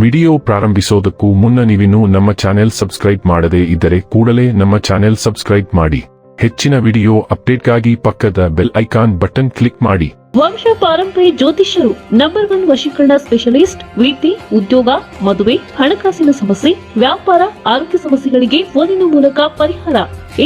Video ಪ್ರಾರಂಭಿಸೋದಕ್ಕೂ ಮುನ್ನ ನೀವಿನ್ನೂ ನಮ್ಮ ಚಾನೆಲ್ ಸಬ್ಸ್ಕ್ರೈಬ್ ಮಾಡದೇ ಇದ್ದರೆ ಕೂಡಲೇ ನಮ್ಮ ಚಾನೆಲ್ ಸಬ್ಸ್ಕ್ರೈಬ್ ಮಾಡಿ. ಹೆಚ್ಚಿನ ವಿಡಿಯೋ ಅಪ್ಡೇಟ್ಗಾಗಿ ಪಕ್ಕದ ಬೆಲ್ ಐಕಾನ್ ಬಟನ್ ಕ್ಲಿಕ್ ಮಾಡಿ. ವಂಶ ಪಾರಂಪರಿ ಜ್ಯೋತಿಷ್ಯರು ನಂಬರ್ ಒನ್ ವಶೀಕರಣ ಸ್ಪೆಷಲಿಸ್ಟ್ ವಿದ್ಯೆ ಉದ್ಯೋಗ ಮದುವೆ ಹಣಕಾಸಿನ ಸಮಸ್ಯೆ ವ್ಯಾಪಾರ ಆರೋಗ್ಯ ಸಮಸ್ಯೆಗಳಿಗೆ ಫೋನಿನ ಮೂಲಕ ಪರಿಹಾರ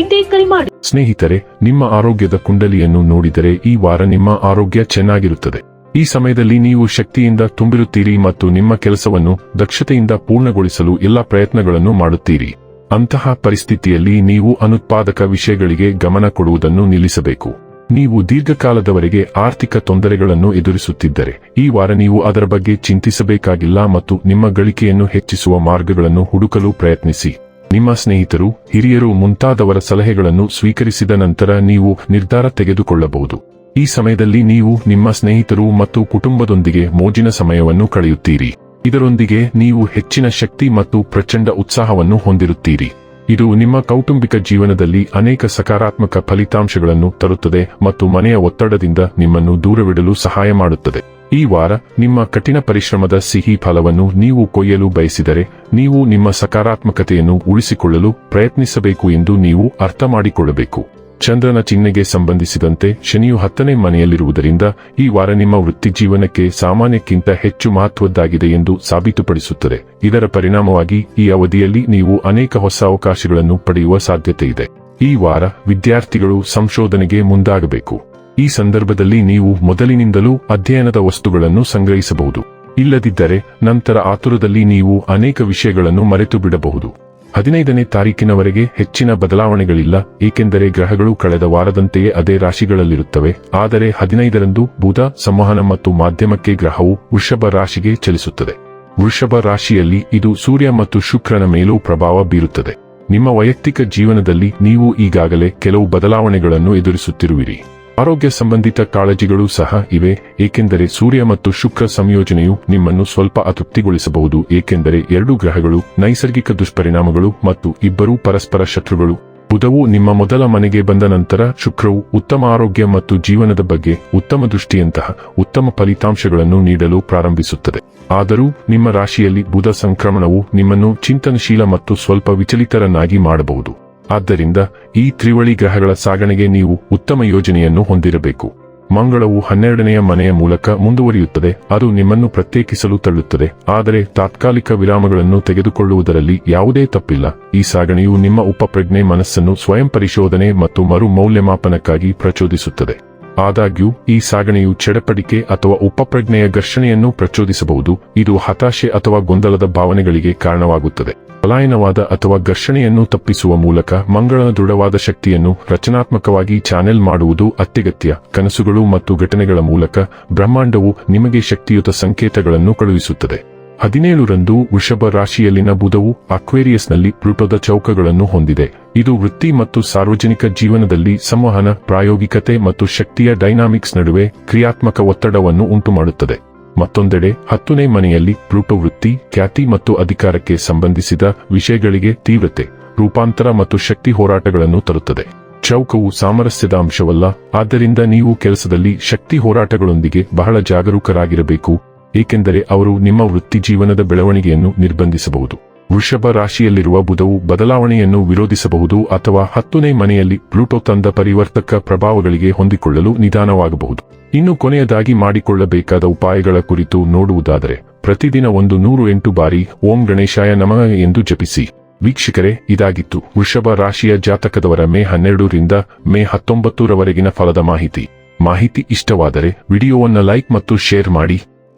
ಎಂದೇ ಕರೆ ಮಾಡಿ. ಸ್ನೇಹಿತರೆ ನಿಮ್ಮ ಆರೋಗ್ಯದ ಕುಂಡಲಿಯನ್ನು ನೋಡಿದರೆ ಈ ವಾರ ನಿಮ್ಮ ಆರೋಗ್ಯ ಚೆನ್ನಾಗಿರುತ್ತದೆ. ಈ ಸಮಯದಲ್ಲಿ ನೀವು ಶಕ್ತಿಯಿಂದ ತುಂಬಿರುತ್ತೀರಿ ಮತ್ತು ನಿಮ್ಮ ಕೆಲಸವನ್ನು ದಕ್ಷತೆಯಿಂದ ಪೂರ್ಣಗೊಳಿಸಲು ಎಲ್ಲ ಪ್ರಯತ್ನಗಳನ್ನು ಮಾಡುತ್ತೀರಿ. ಅಂತಹ ಪರಿಸ್ಥಿತಿಯಲ್ಲಿ ನೀವು ಅನುತ್ಪಾದಕ ವಿಷಯಗಳಿಗೆ ಗಮನ ಕೊಡುವುದನ್ನು ನಿಲ್ಲಿಸಬೇಕು. ನೀವು ದೀರ್ಘಕಾಲದವರೆಗೆ ಆರ್ಥಿಕ ತೊಂದರೆಗಳನ್ನು ಎದುರಿಸುತ್ತಿದ್ದರೆ, ಈ ವಾರ ನೀವು ಅದರ ಬಗ್ಗೆ ಚಿಂತಿಸಬೇಕಾಗಿಲ್ಲ ಮತ್ತು ನಿಮ್ಮ ಗಳಿಕೆಯನ್ನು ಹೆಚ್ಚಿಸುವ ಮಾರ್ಗಗಳನ್ನು ಹುಡುಕಲು ಪ್ರಯತ್ನಿಸಿ. ನಿಮ್ಮ ಸ್ನೇಹಿತರು, ಹಿರಿಯರು ಮುಂತಾದವರ ಸಲಹೆಗಳನ್ನು ಸ್ವೀಕರಿಸಿದ ನಂತರ ನೀವು ನಿರ್ಧಾರ ತೆಗೆದುಕೊಳ್ಳಬಹುದು. ಈ ಸಮಯದಲ್ಲಿ ನೀವು ನಿಮ್ಮ ಸ್ನೇಹಿತರು ಮತ್ತು ಕುಟುಂಬದೊಂದಿಗೆ ಮೋಜಿನ ಸಮಯವನ್ನು ಕಳೆಯುತ್ತೀರಿ. ಇದರೊಂದಿಗೆ ನೀವು ಹೆಚ್ಚಿನ ಶಕ್ತಿ ಮತ್ತು ಪ್ರಚಂಡ ಉತ್ಸಾಹವನ್ನು ಹೊಂದಿರುತ್ತೀರಿ. ಇದು ನಿಮ್ಮ ಕೌಟುಂಬಿಕ ಜೀವನದಲ್ಲಿ ಅನೇಕ ಸಕಾರಾತ್ಮಕ ಫಲಿತಾಂಶಗಳನ್ನು ತರುತ್ತದೆ ಮತ್ತು ಮನೆಯ ಒತ್ತಡದಿಂದ ನಿಮ್ಮನ್ನು ದೂರವಿಡಲು ಸಹಾಯ ಮಾಡುತ್ತದೆ. ಈ ವಾರ ನಿಮ್ಮ ಕಠಿಣ ಪರಿಶ್ರಮದ ಸಿಹಿ ಫಲವನ್ನು ನೀವು ಕೊಯ್ಯಲು ಬಯಸಿದರೆ ನೀವು ನಿಮ್ಮ ಸಕಾರಾತ್ಮಕತೆಯನ್ನು ಉಳಿಸಿಕೊಳ್ಳಲು ಪ್ರಯತ್ನಿಸಬೇಕು ಎಂದು ನೀವು ಅರ್ಥ ಮಾಡಿಕೊಳ್ಳಬೇಕು. ಚಂದ್ರನ ಚಿಹ್ನೆಗೆ ಸಂಬಂಧಿಸಿದಂತೆ ಶನಿಯು ಹತ್ತನೇ ಮನೆಯಲ್ಲಿರುವುದರಿಂದ ಈ ವಾರ ನಿಮ್ಮ ವೃತ್ತಿ ಜೀವನಕ್ಕೆ ಸಾಮಾನ್ಯಕ್ಕಿಂತ ಹೆಚ್ಚು ಮಹತ್ವದ್ದಾಗಿದೆ ಎಂದು ಸಾಬೀತುಪಡಿಸುತ್ತದೆ. ಇದರ ಪರಿಣಾಮವಾಗಿ ಈ ಅವಧಿಯಲ್ಲಿ ನೀವು ಅನೇಕ ಹೊಸ ಅವಕಾಶಗಳನ್ನು ಪಡೆಯುವ ಸಾಧ್ಯತೆ ಇದೆ. ಈ ವಾರ ವಿದ್ಯಾರ್ಥಿಗಳು ಸಂಶೋಧನೆಗೆ ಮುಂದಾಗಬೇಕು. ಈ ಸಂದರ್ಭದಲ್ಲಿ ನೀವು ಮೊದಲಿನಿಂದಲೂ ಅಧ್ಯಯನದ ವಸ್ತುಗಳನ್ನು ಸಂಗ್ರಹಿಸಬಹುದು. ಇಲ್ಲದಿದ್ದರೆ, ನಂತರ ಆತುರದಲ್ಲಿ ನೀವು ಅನೇಕ ವಿಷಯಗಳನ್ನು ಮರೆತು ಬಿಡಬಹುದು ಹದಿನೈದನೇ ತಾರೀಕಿನವರೆಗೆ ಹೆಚ್ಚಿನ ಬದಲಾವಣೆಗಳಿಲ್ಲ, ಏಕೆಂದರೆ ಗ್ರಹಗಳು ಕಳೆದ ವಾರದಂತೆಯೇ ಅದೇ ರಾಶಿಗಳಲ್ಲಿರುತ್ತವೆ. ಆದರೆ ಹದಿನೈದರಂದು ಬುಧ, ಸಂವಹನ ಮತ್ತು ಮಾಧ್ಯಮಕ್ಕೆ ಗ್ರಹವು ವೃಷಭ ರಾಶಿಗೆ ಚಲಿಸುತ್ತದೆ. ವೃಷಭ ರಾಶಿಯಲ್ಲಿ ಇದು ಸೂರ್ಯ ಮತ್ತು ಶುಕ್ರನ ಮೇಲೂ ಪ್ರಭಾವ ಬೀರುತ್ತದೆ. ನಿಮ್ಮ ವೈಯಕ್ತಿಕ ಜೀವನದಲ್ಲಿ ನೀವು ಈಗಾಗಲೇ ಕೆಲವು ಬದಲಾವಣೆಗಳನ್ನು ಎದುರಿಸುತ್ತಿರುವಿರಿ. ಆರೋಗ್ಯ ಸಂಬಂಧಿತ ಕಾಳಜಿಗಳು ಸಹ ಇವೆ, ಏಕೆಂದರೆ ಸೂರ್ಯ ಮತ್ತು ಶುಕ್ರ ಸಂಯೋಜನೆಯು ನಿಮ್ಮನ್ನು ಸ್ವಲ್ಪ ಅತೃಪ್ತಿಗೊಳಿಸಬಹುದು, ಏಕೆಂದರೆ ಎರಡು ಗ್ರಹಗಳು, ನೈಸರ್ಗಿಕ ದುಷ್ಪರಿಣಾಮಗಳು ಮತ್ತು ಇಬ್ಬರೂ ಪರಸ್ಪರ ಶತ್ರುಗಳು. ಬುಧವು ನಿಮ್ಮ ಮೊದಲ ಮನೆಗೆ ಬಂದ ನಂತರ ಶುಕ್ರವು ಉತ್ತಮ ಆರೋಗ್ಯ ಮತ್ತು ಜೀವನದ ಬಗ್ಗೆ ಉತ್ತಮ ದೃಷ್ಟಿಯಂತಹ ಉತ್ತಮ ಫಲಿತಾಂಶಗಳನ್ನು ನೀಡಲು ಪ್ರಾರಂಭಿಸುತ್ತದೆ. ಆದರೂ, ನಿಮ್ಮ ರಾಶಿಯಲ್ಲಿ ಬುಧ ಸಂಕ್ರಮಣವು ನಿಮ್ಮನ್ನು ಚಿಂತನಶೀಲ ಮತ್ತು ಸ್ವಲ್ಪ ವಿಚಲಿತರನ್ನಾಗಿ ಮಾಡಬಹುದು. ಆದ್ದರಿಂದ ಈ ತ್ರಿವಳಿ ಗ್ರಹಗಳ ಸಾಗಣೆಗೆ ನೀವು ಉತ್ತಮ ಯೋಜನೆಯನ್ನು ಹೊಂದಿರಬೇಕು. ಮಂಗಳವು ಹನ್ನೆರಡನೆಯ ಮನೆಯ ಮೂಲಕ ಮುಂದುವರಿಯುತ್ತದೆ, ಅದು ನಿಮ್ಮನ್ನು ಪ್ರತ್ಯೇಕಿಸಲು ತಳ್ಳುತ್ತದೆ, ಆದರೆ ತಾತ್ಕಾಲಿಕ ವಿರಾಮಗಳನ್ನು ತೆಗೆದುಕೊಳ್ಳುವುದರಲ್ಲಿ ಯಾವುದೇ ತಪ್ಪಿಲ್ಲ. ಈ ಸಾಗಣೆಯು ನಿಮ್ಮ ಉಪಪ್ರಜ್ಞೆ ಮನಸ್ಸನ್ನು ಸ್ವಯಂ ಪರಿಶೋಧನೆ ಮತ್ತು ಮರು ಮೌಲ್ಯಮಾಪನಕ್ಕಾಗಿ ಪ್ರಚೋದಿಸುತ್ತದೆ. ಆದಾಗ್ಯೂ, ಈ ಸಾಗಣೆಯು ಚಡಪಡಿಕೆ ಅಥವಾ ಉಪಪ್ರಜ್ಞೆಯ ಘರ್ಷಣೆಯನ್ನು ಪ್ರಚೋದಿಸಬಹುದು, ಇದು ಹತಾಶೆ ಅಥವಾ ಗೊಂದಲದ ಭಾವನೆಗಳಿಗೆ ಕಾರಣವಾಗುತ್ತದೆ. ಪಲಾಯನವಾದ ಅಥವಾ ಘರ್ಷಣೆಯನ್ನು ತಪ್ಪಿಸುವ ಮೂಲಕ ಮಂಗಳನ ದೃಢವಾದ ಶಕ್ತಿಯನ್ನು ರಚನಾತ್ಮಕವಾಗಿ ಚಾನೆಲ್ ಮಾಡುವುದು ಅತ್ಯಗತ್ಯ. ಕನಸುಗಳು ಮತ್ತು ಘಟನೆಗಳ ಮೂಲಕ ಬ್ರಹ್ಮಾಂಡವು ನಿಮಗೆ ಶಕ್ತಿಯುತ ಸಂಕೇತಗಳನ್ನು ಕಳುಹಿಸುತ್ತದೆ. ಹದಿನೇಳರಂದು ವೃಷಭ ರಾಶಿಯಲ್ಲಿನ ಬುಧವು ಅಕ್ವೇರಿಯಸ್ನಲ್ಲಿ ಪ್ಲೂಟೋದ ಚೌಕಗಳನ್ನು ಹೊಂದಿದೆ. ಇದು ವೃತ್ತಿ ಮತ್ತು ಸಾರ್ವಜನಿಕ ಜೀವನದಲ್ಲಿ ಸಂವಹನ, ಪ್ರಾಯೋಗಿಕತೆ ಮತ್ತು ಶಕ್ತಿಯ ಡೈನಾಮಿಕ್ಸ್ ನಡುವೆ ಕ್ರಿಯಾತ್ಮಕ ಒತ್ತಡವನ್ನು ಉಂಟುಮಾಡುತ್ತದೆ. ಮತ್ತೊಂದೆಡೆ, ಹತ್ತನೇ ಮನೆಯಲ್ಲಿ ಪ್ಲೂಟೋ ವೃತ್ತಿ, ಖ್ಯಾತಿ ಮತ್ತು ಅಧಿಕಾರಕ್ಕೆ ಸಂಬಂಧಿಸಿದ ವಿಷಯಗಳಿಗೆ ತೀವ್ರತೆ, ರೂಪಾಂತರ ಮತ್ತು ಶಕ್ತಿ ಹೋರಾಟಗಳನ್ನು ತರುತ್ತದೆ. ಚೌಕವು ಸಾಮರಸ್ಯದ ಅಂಶವಲ್ಲ, ಆದ್ದರಿಂದ ನೀವು ಕೆಲಸದಲ್ಲಿ ಶಕ್ತಿ ಹೋರಾಟಗಳೊಂದಿಗೆ ಬಹಳ ಜಾಗರೂಕರಾಗಿರಬೇಕು. ಏಕೆಂದರೆ ಅವರು ನಿಮ್ಮ ವೃತ್ತಿ ಜೀವನದ ಬೆಳವಣಿಗೆಯನ್ನು ನಿರ್ಬಂಧಿಸಬಹುದು. ವೃಷಭ ರಾಶಿಯಲ್ಲಿರುವ ಬುಧವು ಬದಲಾವಣೆಯನ್ನು ವಿರೋಧಿಸಬಹುದು ಅಥವಾ ಹತ್ತನೇ ಮನೆಯಲ್ಲಿ ಪ್ಲೂಟೋ ತಂದ ಪರಿವರ್ತಕ ಪ್ರಭಾವಗಳಿಗೆ ಹೊಂದಿಕೊಳ್ಳಲು ನಿಧಾನವಾಗಬಹುದು. ಇನ್ನು ಕೊನೆಯದಾಗಿ ಮಾಡಿಕೊಳ್ಳಬೇಕಾದ ಉಪಾಯಗಳ ಕುರಿತು ನೋಡುವುದಾದರೆ, ಪ್ರತಿದಿನ ಒಂದು ನೂರು ಎಂಟು ಬಾರಿ ಓಂ ಗಣೇಶಾಯ ನಮಃ ಎಂದು ಜಪಿಸಿ. ವೀಕ್ಷಕರೇ, ಇದಾಗಿತ್ತು ವೃಷಭ ರಾಶಿಯ ಜಾತಕದವರ ಮೇ ಹನ್ನೆರಡರಿಂದ ಮೇ ಹತ್ತೊಂಬತ್ತರವರೆಗಿನ ಫಲದ ಮಾಹಿತಿ. ಮಾಹಿತಿ ಇಷ್ಟವಾದರೆ ವಿಡಿಯೋವನ್ನು ಲೈಕ್ ಮತ್ತು ಶೇರ್ ಮಾಡಿ.